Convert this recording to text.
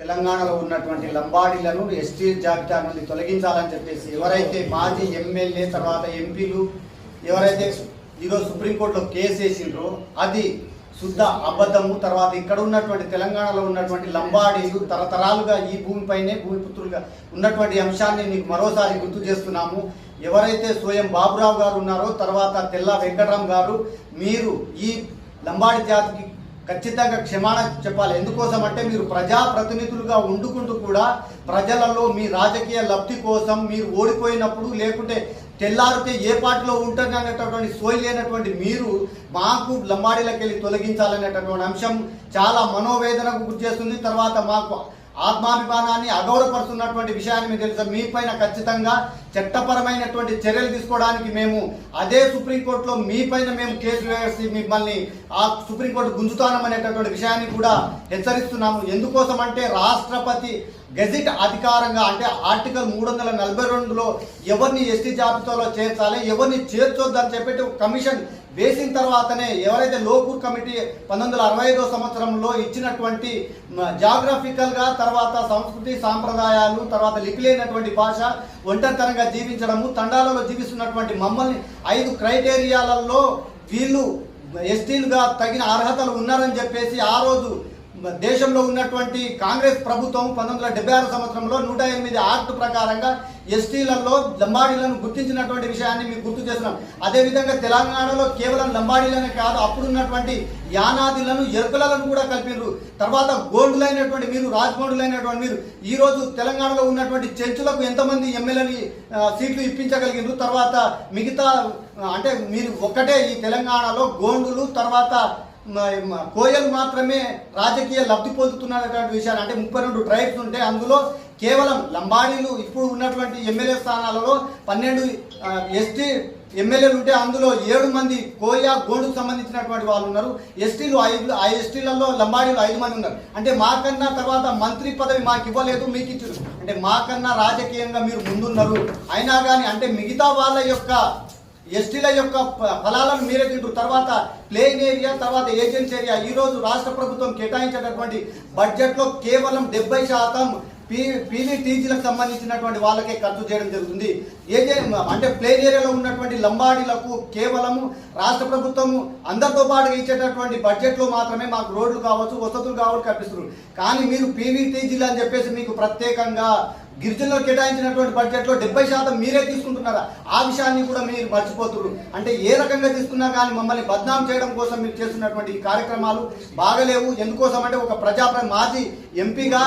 తెలంగాణలో ఉన్నటువంటి లంబాడీలను ఎస్టీ జాబితా నుండి తొలగించాలని చెప్పేసి ఎవరైతే మాజీ ఎమ్మెల్యే తర్వాత ఎంపీలు ఎవరైతే ఈరోజు సుప్రీంకోర్టులో కేసు వేసిండ్రో అది శుద్ధ అబద్ధము. తర్వాత ఇక్కడ ఉన్నటువంటి తెలంగాణలో ఉన్నటువంటి లంబాడీలు తరతరాలుగా ఈ భూమిపైనే భూమిపుత్రులుగా ఉన్నటువంటి అంశాన్ని మీకు మరోసారి గుర్తు చేస్తున్నాము. ఎవరైతే స్వయం బాబురావు గారు ఉన్నారో తర్వాత తెల్ల వెంకటరామ్ గారు మీరు ఈ లంబాడి జాతికి ఖచ్చితంగా క్షమాణ చెప్పాలి. ఎందుకోసం అంటే మీరు ప్రజాప్రతినిధులుగా ఉండుకుంటూ కూడా ప్రజలలో మీ రాజకీయ లబ్ధి కోసం మీరు ఓడిపోయినప్పుడు లేకుంటే తెల్లారితే ఏ పార్టీలో ఉంటుంది అనేటటువంటి సోయి లేనటువంటి మీరు మాకు లంబాడీలకు వెళ్ళి తొలగించాలనేటటువంటి అంశం చాలా మనోవేదనకు గురి చేస్తుంది. తర్వాత మాకు ఆత్మాభిమానాన్ని అగౌరవపరుస్తున్నటువంటి విషయాన్ని మీకు తెలుసు? మీ పైన ఖచ్చితంగా చట్టపరమైనటువంటి చర్యలు తీసుకోవడానికి మేము అదే సుప్రీంకోర్టులో మీ పైన మేము కేసు వేసి మిమ్మల్ని ఆ సుప్రీంకోర్టు గుంజుతానమనేటటువంటి విషయాన్ని కూడా హెచ్చరిస్తున్నాము. ఎందుకోసం అంటే రాష్ట్రపతి గెజిట్ అధికారంగా అంటే ఆర్టికల్ మూడు వందల నలభై రెండులో ఎవరిని ఎస్టీ జాబితాలో చేర్చాలి ఎవరిని చేర్చొద్దని చెప్పేసి కమిషన్ వేసిన తర్వాతనే ఎవరైతే లోకూర్ కమిటీ పంతొమ్మిది వందల అరవై ఐదో సంవత్సరంలో ఇచ్చినటువంటి జాగ్రఫికల్గా తర్వాత సంస్కృతి సాంప్రదాయాలు తర్వాత లిపిలేనటువంటి భాష ఒంటరితనంగా జీవించడము తండాలలో జీవిస్తున్నటువంటి మమ్మల్ని ఐదు క్రైటీరియాలలో వీళ్ళు ఎస్టీలుగా తగిన అర్హతలు ఉన్నారని చెప్పేసి ఆ రోజు దేశంలో ఉన్నటువంటి కాంగ్రెస్ ప్రభుత్వం పంతొమ్మిది వందల డెబ్బై ఆరు సంవత్సరంలో నూట ఎనిమిది ఆర్ట్ ప్రకారంగా ఎస్టీలలో లంబాడీలను గుర్తించినటువంటి విషయాన్ని మీకు గుర్తు చేస్తున్నాం. అదేవిధంగా తెలంగాణలో కేవలం లంబాడీలనే కాదు అప్పుడున్నటువంటి యానాదిలను ఎరుకలను కూడా కలిపినారు తర్వాత గోల్డులైనటువంటి మీరు రాజగోల్డులైనటువంటి మీరు ఈరోజు తెలంగాణలో ఉన్నటువంటి చెంచులకు ఎంతమంది ఎమ్మెల్యేని సీట్లు ఇప్పించగలిగినారు తర్వాత మిగతా అంటే మీరు ఒక్కటే ఈ తెలంగాణలో గోండులు తర్వాత కోయలు మాత్రమే రాజకీయ లబ్ధి పొందుతున్నటువంటి విషయాలు. అంటే ముప్పై రెండు ట్రైబ్స్ ఉంటే అందులో కేవలం లంబాడీలు ఇప్పుడు ఉన్నటువంటి ఎమ్మెల్యే స్థానాలలో పన్నెండు ఎస్టీ ఎమ్మెల్యేలు ఉంటే అందులో ఏడు మంది కోయ గోడుకు సంబంధించినటువంటి వాళ్ళు ఉన్నారు. ఎస్టీలు ఐదు ఆ ఎస్టీలలో లంబాడీలు ఐదు మంది ఉన్నారు. అంటే మాకన్నా తర్వాత మంత్రి పదవి మాకు ఇవ్వలేదు మీకు ఇచ్చారు అంటే మాకన్నా రాజకీయంగా మీరు ముందున్నారు. అయినా కానీ అంటే మిగతా వాళ్ళ యొక్క ఎస్టీల యొక్క ఫలాలను మీరే తింటారు తర్వాత ప్లేన్ ఏరియా తర్వాత ఏజెన్సీ ఏరియా. ఈ రోజు రాష్ట్ర ప్రభుత్వం కేటాయించేటటువంటి బడ్జెట్లో కేవలం డెబ్బై శాతం పీ పీవీటీజీలకు సంబంధించినటువంటి వాళ్ళకే ఖర్చు చేయడం జరుగుతుంది. ఏజెన్ అంటే ప్లేన్ ఏరియాలో ఉన్నటువంటి లంబాడీలకు కేవలము రాష్ట్ర ప్రభుత్వము అందరితో పాటుగా ఇచ్చేటటువంటి బడ్జెట్లో మాత్రమే మాకు రోడ్లు కావచ్చు వసతులు కావచ్చు కల్పిస్తున్నారు. కానీ మీరు పీవీటీజీలు అని చెప్పేసి మీకు ప్రత్యేకంగా గిరిజనులకు కేటాయించినటువంటి బడ్జెట్లో డెబ్బై శాతం మీరే తీసుకుంటున్నారా? ఆ విషయాన్ని కూడా మీరు మర్చిపోతున్నారు అంటే ఏ రకంగా తీసుకున్నా కానీ మమ్మల్ని బద్నాం చేయడం కోసం మీరు చేస్తున్నటువంటి ఈ కార్యక్రమాలు బాగలేవు. ఎందుకోసం అంటే ఒక ప్రజా మాజీ ఎంపీగా